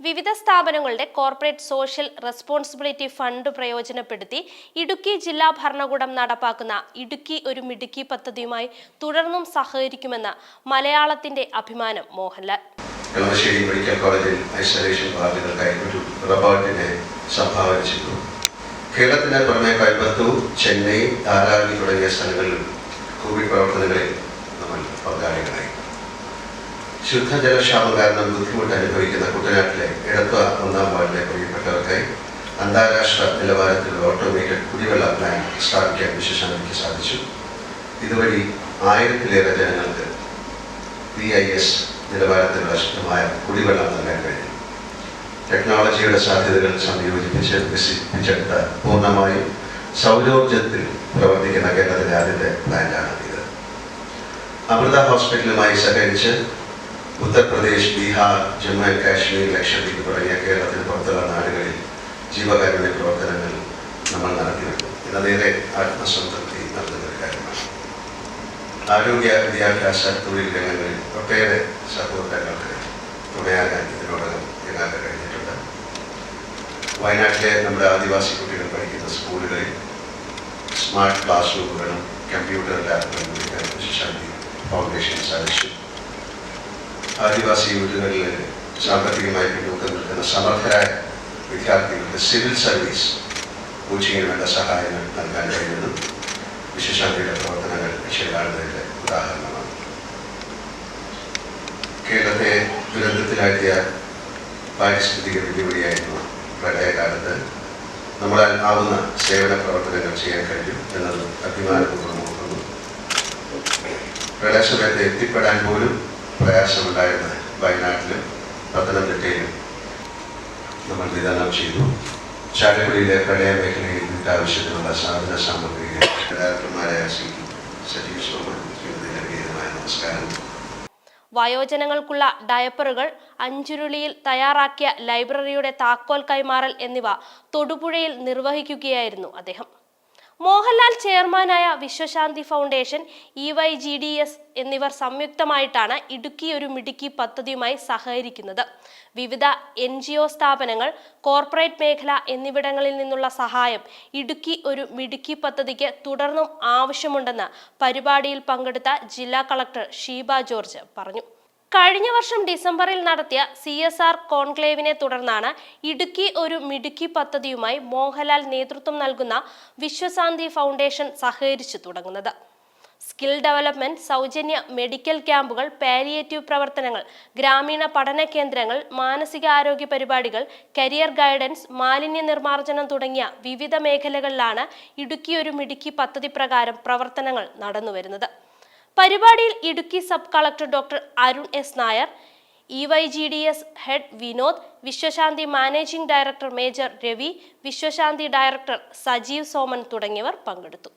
വിവിധ സ്ഥാപനങ്ങളുടെ corporate social responsibility fund പ്രയോജനപ്പെടുത്തി ഇടുക്കി ജില്ലാ ഭരണകൂടം നടപ്പാക്കുന്ന ഇടുക്കി ഒരു മിടുക്കി പദ്ധതിയുമായി തുടർന്നും സഹകരിക്കുമെന്ന മലയാളത്തിന്റെ അഭിമാനം മോഹൻലാൽ. കളമശ്ശേരി മെഡിക്കൽ കോളേജിൽ ഐസൊലേഷൻ വാർഡുകൾക്കായി ഒരു റബോട്ടിനെ സംഭാവന ചെയ്തു കേരളത്തിന് പുറമെ കോയമ്പത്തൂർ ചെന്നൈ ധാരാവി തുടങ്ങിയ സ്ഥലങ്ങളിലും കോവിഡ് പ്രവർത്തനങ്ങളിൽ നമ്മൾ പങ്കാളികളായി. ശുദ്ധജലക്ഷാമം കാരണം ബുദ്ധിമുട്ട് അനുഭവിക്കുന്ന കുട്ടനാട്ടിലെ എടത്വ ഒന്നാം വാർഡിലെ പ്രിയപ്പെട്ടവർക്കായി അന്താരാഷ്ട്ര നിലവാരത്തിലുള്ള ഓട്ടോമേറ്റഡ് കുടിവെള്ള പ്ലാന്റ് സ്ഥാപിക്കാൻ വിശേഷാനിക്ക് സാധിച്ചു. ഇതുവഴി ആയിരത്തിലേറെ ജനങ്ങൾക്ക് പി ഐ എസ് നിലവാരത്തിലുള്ള ശുദ്ധമായ കുടിവെള്ളം നൽകാൻ കഴിഞ്ഞു. ടെക്നോളജിയുടെ സാധ്യതകൾ സംയോജിപ്പിച്ച് വികസിപ്പിച്ചെടുത്ത പൂർണമായും സൗരോർജത്തിൽ പ്രവർത്തിക്കുന്ന കേരളത്തിലെ ആദ്യത്തെ പ്ലാന്റാണ് ഇത് അമൃത ഹോസ്പിറ്റലുമായി സഹകരിച്ച് ഉത്തർപ്രദേശ് ബീഹാർ ജമ്മു ആൻഡ് കാശ്മീർ ലക്ഷദ്വീപ് തുടങ്ങിയ കേരളത്തിന് പുറത്തുള്ള നാടുകളിൽ ജീവകാരുണ്യ പ്രവർത്തനങ്ങൾ നമ്മൾ നടത്തിവരുന്നു. ഇതേറെ ആത്മസംതൃപ്തി നൽകുന്ന ഒരു കാര്യമാണ്. ആരോഗ്യ വിദ്യാഭ്യാസ തൊഴിൽ രംഗങ്ങളിൽ ഒട്ടേറെ സഹോദരങ്ങൾക്ക് തുണയാകാൻ ഇതിനോടകം ഞങ്ങൾക്ക് കഴിഞ്ഞിട്ടുണ്ട്. വയനാട്ടിലെ നമ്മുടെ ആദിവാസി കുട്ടികൾ പഠിക്കുന്ന സ്കൂളുകളിൽ സ്മാർട്ട് ക്ലാസ് റൂമുകളും കമ്പ്യൂട്ടർ ലാബുകളും നിർമ്മിക്കാൻ ശാന്തി ഫൗണ്ടേഷൻ സാധിച്ചു. ആദിവാസി യുവജനങ്ങളിൽ സാമ്പത്തികമായി പിന്നോക്കം നിൽക്കുന്ന സമർത്ഥരായ വിദ്യാർത്ഥികൾക്ക് സിവിൽ സർവീസ് കോച്ചിങ്ങിന് വേണ്ട സഹായങ്ങൾ നൽകാൻ കഴിയുന്നതും വിശേഷാന്തിയുടെ പ്രവർത്തനങ്ങൾ ലക്ഷ്യമിടുന്നതിന്റെ ഉദാഹരണമാണ്. കേരളത്തെ ദുരന്തത്തിലാക്കിയ പാരിസ്ഥിതിക വെല്ലുവിളിയായിരുന്നു പ്രളയകാലത്ത്. നമ്മളാൽ ആവുന്ന സേവന പ്രവർത്തനങ്ങൾ ചെയ്യാൻ കഴിയും എന്നത് അഭിമാനപൂർവം ഓർക്കുന്നു. പ്രളയസമയത്ത് എത്തിപ്പെടാൻ പോലും പ്രയാസമുണ്ടായിരുന്ന വയനാട്ടിലും പത്തനംതിട്ടയിലും. നമ്മൾ വിതരണം ചെയ്തു. ചാലക്കുടിയിലെ പ്രളയ മേഖലയിൽ നിന്റെ ആവശ്യത്തിനുള്ള സാധന സാമഗ്രികൾ ഡയറക്ടർമാരായ ശ്രീ സജീവ് സോമൻ ശ്രീമതി ലഭ്യമായ നമസ്കാരം. വയോജനങ്ങൾക്കുള്ള ഡയപ്പറുകൾ അഞ്ചുരുളിയിൽ തയ്യാറാക്കിയ ലൈബ്രറിയുടെ താക്കോൽ കൈമാറൽ എന്നിവ തൊടുപുഴയിൽ നിർവഹിക്കുകയായിരുന്നു അദ്ദേഹം. മോഹൻലാൽ ചെയർമാനായ Vishwashanti foundation E Y G D S എന്നിവർ സംയുക്തമായിട്ടാണ് ഇടുക്കി ഒരു മിടുക്കി പദ്ധതിയുമായി സഹകരിക്കുന്നത്. വിവിധ എൻ ജി ഒ സ്ഥാപനങ്ങൾ കോർപ്പറേറ്റ് മേഖല എന്നിവിടങ്ങളിൽ നിന്നുള്ള സഹായം ഇടുക്കി ഒരു മിടുക്കി പദ്ധതിക്ക് തുടർന്നും ആവശ്യമുണ്ടെന്ന് പരിപാടിയിൽ പങ്കെടുത്ത ജില്ലാ കളക്ടർ ഷീബ ജോർജ് പറഞ്ഞു. കഴിഞ്ഞ വർഷം ഡിസംബറിൽ നടത്തിയ സി എസ് ആർ കോൺക്ലേവിനെ തുടർന്നാണ് ഇടുക്കി ഒരു മിടുക്കി പദ്ധതിയുമായി മോഹൻലാൽ നേതൃത്വം നൽകുന്ന വിശ്വശാന്തി ഫൗണ്ടേഷൻ സഹകരിച്ചു തുടങ്ങുന്നത്. സ്കിൽ ഡെവലപ്മെന്റ് സൗജന്യ മെഡിക്കൽ ക്യാമ്പുകൾ പാലിയേറ്റീവ് പ്രവർത്തനങ്ങൾ ഗ്രാമീണ പഠന കേന്ദ്രങ്ങൾ മാനസികാരോഗ്യ പരിപാടികൾ കരിയർ ഗൈഡൻസ് മാലിന്യ നിർമ്മാർജനം തുടങ്ങിയ വിവിധ മേഖലകളിലാണ് ഇടുക്കി ഒരു മിടുക്കി പദ്ധതി പ്രകാരം പ്രവർത്തനങ്ങൾ നടന്നുവരുന്നത്. പരിപാടിയിൽ Idukki sub collector doctor Arun S Nair E Y G D S head Vinod Vishwashanti managing director major Ravi Vishwashanti director Sajeev Soman തുടങ്ങിയവർ പങ്കെടുത്തു.